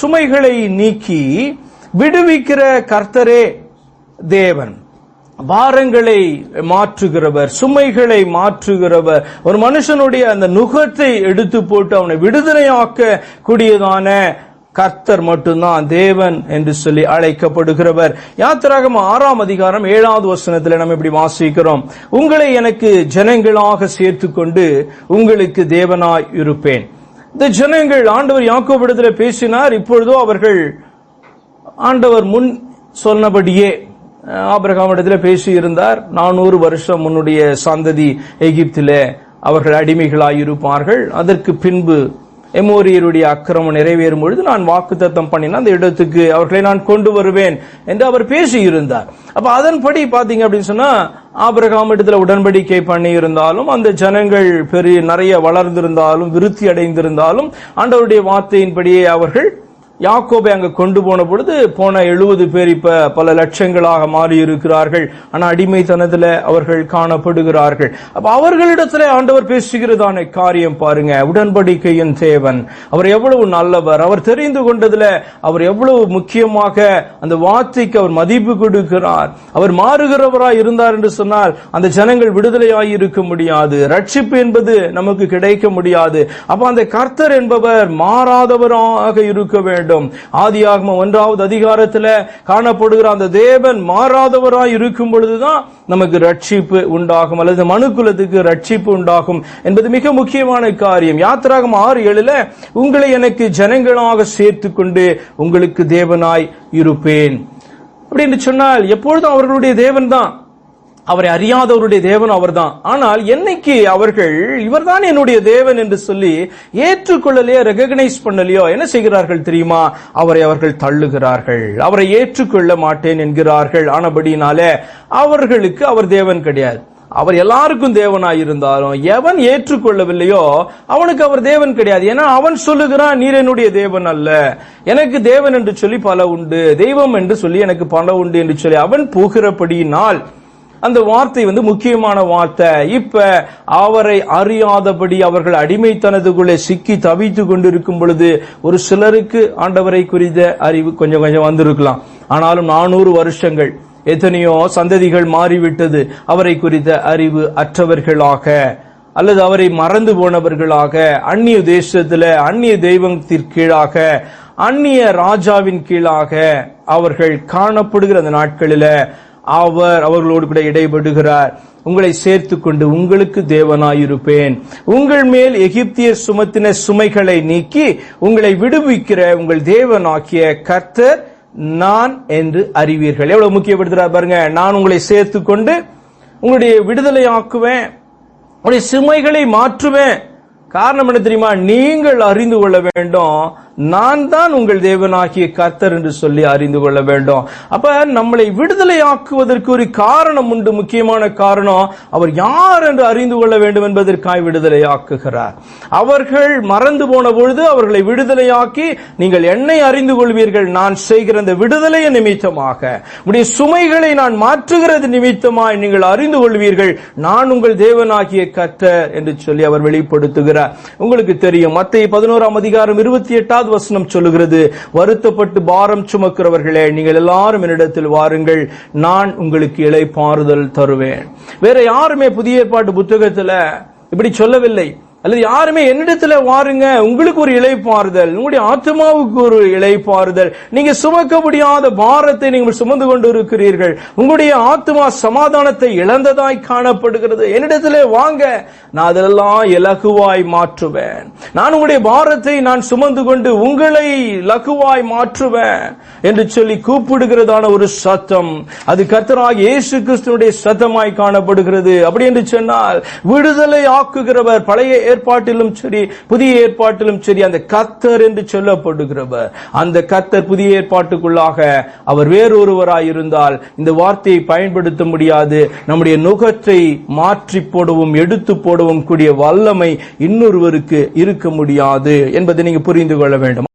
சுமைகளை நீக்கி விடுவிக்கிற கர்த்தரே தேவன். பாரங்களை மாற்றுகிறவர் சுமைகளை மாற்றுகிறவர். ஒரு மனுஷனுடைய அந்த நுகத்தை எடுத்து போட்டு அவனை விடுதலையாக்க கூடியதான கர்த்தர் மட்டும்தான் தேவன் என்று சொல்லி அழைக்கப்படுகிறவர். யாத்திராகம ஆறாம் அதிகாரம் ஏழாவது வசனத்தில் நம்ம இப்படி வாசிக்கிறோம். உங்களை எனக்கு ஜனங்களாக சேர்த்துக்கொண்டு உங்களுக்கு தேவனாய் இருப்பேன். இந்த ஜனங்கள் ஆண்டவர் யாக்கோபிடத்தில் பேசினார். இப்பொழுதோ அவர்கள் ஆண்டவர் முன் சொன்னபடியே ஆபிரகாமிடத்தில் பேசி இருந்தார் நானூறு வருஷம் முன்னுடைய சந்ததி எகிப்திலே அவர்கள் அடிமைகளாயிருப்பார்கள். அதற்கு பின்பு எமோரியருடைய அக்கிரமம் நிறைவேறும் பொழுது நான் வாக்குத்தத்தம் பண்ணின அந்த இடத்துக்கு அவர்களை நான் கொண்டு வருவேன் என்று அவர் பேசி இருந்தார் அப்ப அதன்படி பாத்தீங்க அப்படின்னு சொன்னா ஆபிரகாம் இடத்துல உடன்படிக்கை பண்ணி இருந்தாலும் அந்த ஜனங்கள் பெரிய நிறைய வளர்ந்திருந்தாலும் விருத்தி அடைந்திருந்தாலும் ஆண்டவருடைய வார்த்தையின்படியே அவர்கள் யாக்கோபை அங்கே கொண்டு போன பொழுது போன எழுபது பேர் இப்ப பல லட்சங்களாக மாறி இருக்கிறார்கள் ஆனால் அடிமைத்தனத்துல அவர்கள் காணப்படுகிறார்கள். அப்ப அவர்களிடத்துல ஆண்டவர் பேசுகிறதான காரியம் பாருங்க உடன்படிக்கையின் தேவன். அவர் எவ்வளவு நல்லவர். அவர் தெரிந்து கொண்டதுல அவர் எவ்வளவு முக்கியமாக அந்த வார்த்தைக்கு அவர் மதிப்பு கொடுக்கிறார். அவர் மாறுகிறவராய் இருந்தார் என்று சொன்னால் அந்த ஜனங்கள் விடுதலையாய் இருக்க முடியாது. ரட்சிப்பு என்பது நமக்கு கிடைக்க முடியாது. அப்ப அந்த கர்த்தர் என்பவர் மாறாதவராக இருக்க வேண்டும். ஆதியாகம ஒன்றாவது அதிகாரத்தில் காணப்படுகிற அந்த தேவன் மாறாதவராய் இருக்கும் பொழுதுதான் நமக்கு ரட்சிப்பு உண்டாகும் அல்லது மனுக்குலத்துக்கு ரட்சிப்பு உண்டாகும் என்பது மிக முக்கியமான காரியம். யாத்திராகம் ஆறு ஏழுல உங்களை எனக்கு ஜனங்களாக சேர்த்து கொண்டு உங்களுக்கு தேவனாய் இருப்பேன். அப்படின்னு சொன்னால் எப்பொழுதும் அவர்களுடைய தேவன் தான் அவரை அறியாதவருடைய தேவன் அவர்தான். ஆனால் என்னைக்கு அவர்கள் இவர்தான் என்னுடைய தேவன் என்று சொல்லி ஏற்றுக்கொள்ளலையோ ரெகக்னைஸ் பண்ணலையோ என்ன செய்கிறார்கள் தெரியுமா? அவரை அவர்கள் தள்ளுகிறார்கள். அவரை ஏற்றுக்கொள்ள மாட்டேன் என்கிறார்கள். ஆனபடினாலே அவர்களுக்கு அவர் தேவன் கிடையாது. அவர் எல்லாருக்கும் தேவனாய் இருந்தாலும் எவன் ஏற்றுக்கொள்ளவில்லையோ அவனுக்கு அவர் தேவன் கிடையாது. ஏன்னா அவன் சொல்லுகிறான் நீர் என்னுடைய தேவன் அல்ல. எனக்கு தேவன் என்று சொல்லி பல உண்டு. தெய்வம் என்று சொல்லி எனக்கு பல உண்டு என்று சொல்லி அவன் போகிறபடியினால் அந்த வார்த்தை வந்து முக்கியமான வார்த்தை. இப்ப அவரை அறியாதபடி அவர்கள் அடிமைத்தனத்துக்குள்ளே சிக்கி தவித்து கொண்டிருக்கும் பொழுது ஒரு சிலருக்கு ஆண்டவரை குறித்த அறிவு கொஞ்சம் கொஞ்சம் வந்திருக்கலாம். ஆனாலும் நானூறு வருஷங்கள் எத்தனையோ சந்ததிகள் மாறிவிட்டது அவரை குறித்த அறிவு அற்றவர்களாக அல்லது அவரை மறந்து போனவர்களாக அந்நிய தேசத்தில் அந்நிய தெய்வத்திற்கு கீழாக அந்நிய ராஜாவின் கீழாக அவர்கள் காணப்படுகிற அந்த நாட்களில் அவர் அவர்களோடு கூட இடைபடுகிறார். உங்களை சேர்த்து கொண்டு உங்களுக்கு தேவனாயிருப்பேன். உங்கள் மேல் எகிப்தியர் சுமத்தின சுமைகளை நீக்கி உங்களை விடுவிக்கிற உங்கள் தேவனாக்கிய கர்த்தர் நான் என்று அறிவீர்கள். எவ்வளவு முக்கியப்படுத்துறார் பாருங்க. நான் உங்களை சேர்த்து கொண்டு உங்களுடைய விடுதலை ஆக்குவேன் உங்களுடைய சுமைகளை மாற்றுவேன். காரணம் என்ன தெரியுமா? நீங்கள் அறிந்து கொள்ள வேண்டும். நான் தான் உங்கள் தேவனாகிய கர்த்தர் என்று சொல்லி அறிந்து கொள்ள வேண்டும். அப்ப நம்மளை விடுதலை ஆக்குவதற்கு ஒரு காரணம் உண்டு. முக்கியமான காரணம் அவர் யார் என்று அறிந்து கொள்ள வேண்டும் என்பதற்காய் விடுதலை ஆக்குகிறார் அவர்கள் மறந்து போன பொழுது அவர்களை விடுதலையாக்கி நீங்கள் என்னை அறிந்து கொள்வீர்கள். நான் செய்கிற அந்த விடுதலையை நிமித்தமாக. உடைய சுமைகளை நான் மாற்றுகிறது நிமித்தமாய் நீங்கள் அறிந்து கொள்வீர்கள். நான் உங்கள் தேவனாகிய கர்த்தர் என்று சொல்லி அவர் வெளிப்படுத்துகிறார். உங்களுக்கு தெரியும். மத்திய பதினோராம் அதிகாரம் இருபத்தி எட்டாவது வசனம் சொல்லுகிறது. வருத்தப்பட்டு பாரம் சுமக்கிறவர்களே நீங்கள் எல்லாரும் என்னிடத்தில் வாருங்கள். நான் உங்களுக்கு இளைப்பாறுதல் தருவேன். வேற யாருமே புதிய ஏற்பாட்டு புத்தகத்தில் இப்படி சொல்லவில்லை. அல்லது யாருமே என்னிடத்துல வாருங்க உங்களுக்கு ஒரு இழைப்பாறுதல் உங்களுடைய ஆத்மாவுக்கு ஒரு இழைப்பாறுதல் நீங்க சுமக்க முடியாத பாரத்தை நீங்கள் சுமந்து கொண்டு இருக்கிறீர்கள் உங்களுடைய ஆத்மா சமாதானத்தை இழந்ததாய் காணப்படுகிறது. என்னிடத்துல வாங்க நான் அதெல்லாம் இலகுவாய் மாற்றுவேன். நான் உங்களுடைய பாரத்தை நான் சுமந்து கொண்டு உங்களை லகுவாய் மாற்றுவேன் என்று சொல்லி கூப்பிடுகிறதான ஒரு சத்தம். அது கர்த்தராக இயேசு கிறிஸ்துனுடைய சத்தமாய் காணப்படுகிறது. அப்படி என்று சொன்னால் விடுதலை ஆக்குகிறவர் பழைய ஏற்பாட்டிலும் சரி புதிய ஏற்பாட்டிலும் சரி அந்த கத்தர் என்று சொல்லப்படுகிறவர். அந்த கத்தர் புதிய ஏற்பாட்டுக்குள்ளாக அவர் வேறொருவராய் இருந்தால் இந்த வார்த்தையை பயன்படுத்த முடியாது. நம்முடைய நுகத்தை மாற்றி போடவும் எடுத்து போடவும் கூடிய வல்லமை இன்னொருவருக்கு இருக்க முடியாது என்பதை நீங்க புரிந்து கொள்ள வேண்டும்.